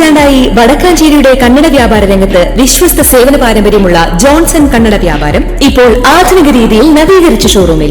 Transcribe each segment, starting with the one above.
പതിറ്റാണ്ടായി വടക്കാഞ്ചേരിയുടെ കന്നഡ വ്യാപാര രംഗത്ത് വിശ്വസ്ത സേവന പാരമ്പര്യമുള്ള ജോൺസൺ കന്നഡ വ്യാപാരം ഇപ്പോൾ ആധുനിക രീതിയിൽ നവീകരിച്ച ഷോറൂമിൽ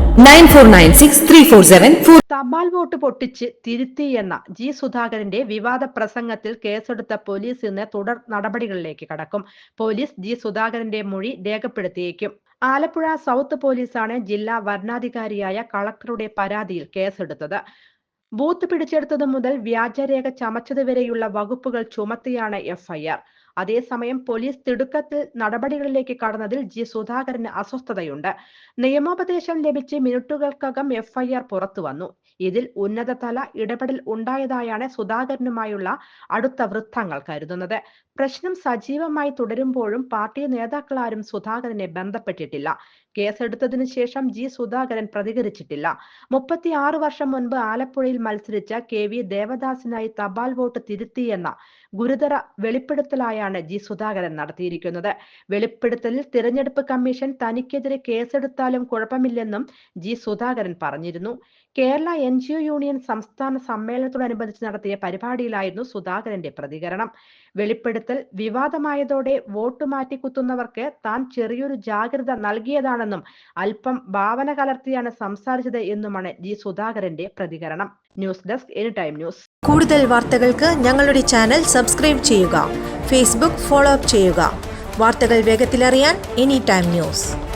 nine four nine six three four seven four തപാൽ വോട്ട് പൊട്ടിച്ച് തിരുത്തി എന്ന ജി സുധാകരന്റെ വിവാദ പ്രസംഗത്തിൽ കേസെടുത്ത പോലീസ് ഇന്ന് തുടർ നടപടികളിലേക്ക് കടക്കും. പോലീസ് ജി സുധാകരന്റെ മൊഴി രേഖപ്പെടുത്തിയേക്കും. ആലപ്പുഴ സൗത്ത് പോലീസാണ് ജില്ലാ വരണാധികാരിയായ കളക്ടറുടെ പരാതിയിൽ കേസെടുത്തത്. ബൂത്ത് പിടിച്ചെടുത്തത് മുതൽ വ്യാജരേഖ ചമച്ചതുവരെയുള്ള വകുപ്പുകൾ ചുമത്തിയാണ് എഫ്ഐആർ. അതേസമയം പോലീസ് തിടുക്കത്തിൽ നടപടികളിലേക്ക് കടന്നതിൽ ജി സുധാകരന് അസ്വസ്ഥതയുണ്ട്. നിയമോപദേശം ലഭിച്ച് മിനിറ്റുകൾക്കകം എഫ്ഐആർ പുറത്തു വന്നു. ഇതിൽ ഉന്നതതല ഇടപെടൽ ഉണ്ടായതായാണ് സുധാകരനുമായുള്ള അടുത്ത വൃത്തങ്ങൾ കരുതുന്നത്. പ്രശ്നം സജീവമായി തുടരുമ്പോഴും പാർട്ടി നേതാക്കളാരും സുധാകരനെ ബന്ധപ്പെട്ടിട്ടില്ല. കേസെടുത്തതിനു ശേഷം ജി സുധാകരൻ പ്രതികരിച്ചിട്ടില്ല. മുപ്പത്തിയാറ് വർഷം മുൻപ് ആലപ്പുഴയിൽ മത്സരിച്ച കെ വി ദേവദാസിനായി തപാൽ വോട്ട് തിരുത്തിയെന്ന ഗുരുതര വെളിപ്പെടുത്തലായാണ് ജി സുധാകരൻ നടത്തിയിരിക്കുന്നത്. വെളിപ്പെടുത്തലിൽ തിരഞ്ഞെടുപ്പ് കമ്മീഷൻ തനിക്കെതിരെ കേസെടുത്താലും കുഴപ്പമില്ലെന്നും ജി സുധാകരൻ പറഞ്ഞിരുന്നു. കേരള എൻ ജി യൂണിയൻ സംസ്ഥാന സമ്മേളനത്തോടനുബന്ധിച്ച് നടത്തിയ പരിപാടിയിലായിരുന്നു സുധാകരന്റെ പ്രതികരണം. വെളിപ്പെടുത്തൽ വിവാദമായതോടെ വോട്ട് മാറ്റിക്കുത്തുന്നവർക്ക് താൻ ചെറിയൊരു ജാഗ്രത നൽകിയതാണെന്നും അല്പം ഭാവന കലർത്തിയാണ് സംസാരിച്ചത് എന്നുമാണ് ജി സുധാകരന്റെ പ്രതികരണം. News desk any time news. കൂടുതൽ വാർത്തകൾക്ക് ഞങ്ങളുടെ ചാനൽ സബ്സ്ക്രൈബ് ചെയ്യുക. ഫേസ്ബുക്ക് ഫോളോ അപ്പ് ചെയ്യുക. വാർത്തകൾ വേഗത്തിലറിയാൻ എനി ടൈം ന്യൂസ്.